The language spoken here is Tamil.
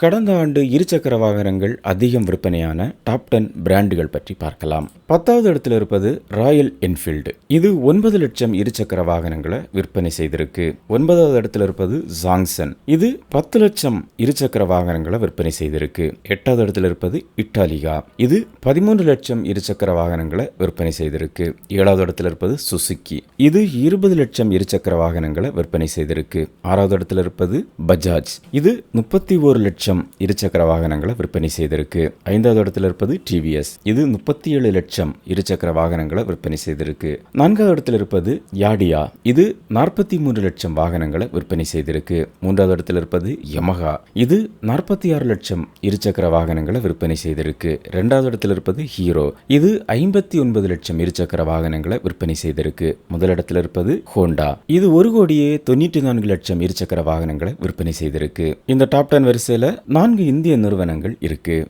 கடந்த ஆண்டு இருசக்கர வாகனங்கள் அதிகம் விற்பனையான டாப் டென் பிராண்டுகள் பற்றி பார்க்கலாம். பத்தாவது இடத்துல இருப்பது ராயல் என்ஃபீல்டு. இது ஒன்பது லட்சம் இருசக்கர வாகனங்களை விற்பனை செய்திருக்கு. ஒன்பதாவது இடத்துல இருப்பது ஜாங்சன். இது பத்து லட்சம் இருசக்கர வாகனங்களை விற்பனை செய்திருக்கு. எட்டாவது இடத்துல இருப்பது இட்டாலிகா. இது பதிமூன்று லட்சம் இருசக்கர வாகனங்களை விற்பனை செய்திருக்கு. ஏழாவது இடத்துல இருப்பது சுசுக்கி. இது இருபது லட்சம் இருசக்கர வாகனங்களை விற்பனை செய்திருக்கு. ஆறாவது இடத்துல இருப்பது பஜாஜ். இது முப்பத்தி ஒரு லட்சம் இருசக்கர வாகனங்களை விற்பனை செய்திருக்கு. ஐந்தாவது இடத்துல இருப்பது டிவிஎஸ் இது முப்பத்தி ஏழு லட்சம் இருசக்கர வாகனங்களை விற்பனை செய்திருக்கு. நான்காவது இடத்துல இருப்பது யாடியா இது நாற்பத்தி மூன்று லட்சம் வாகனங்களை விற்பனை செய்திருக்கு. மூன்றாவது இடத்துல இருப்பது யமஹா இது நாற்பத்தி ஆறு லட்சம் இருசக்கர வாகனங்களை விற்பனை செய்திருக்கு. இரண்டாவது இடத்துல இருப்பது ஹீரோ இது ஐம்பத்தி ஒன்பது லட்சம் இருசக்கர வாகனங்களை விற்பனை செய்திருக்கு. முதலிடத்தில் இருப்பது ஹோண்டா இது ஒரு கோடியே தொண்ணூற்றி நான்கு லட்சம் இருசக்கர வாகனங்களை விற்பனை செய்திருக்கு. இந்த டாப் டென் வரிசையில நான்கு இந்திய நிறுவனங்கள் இருக்குது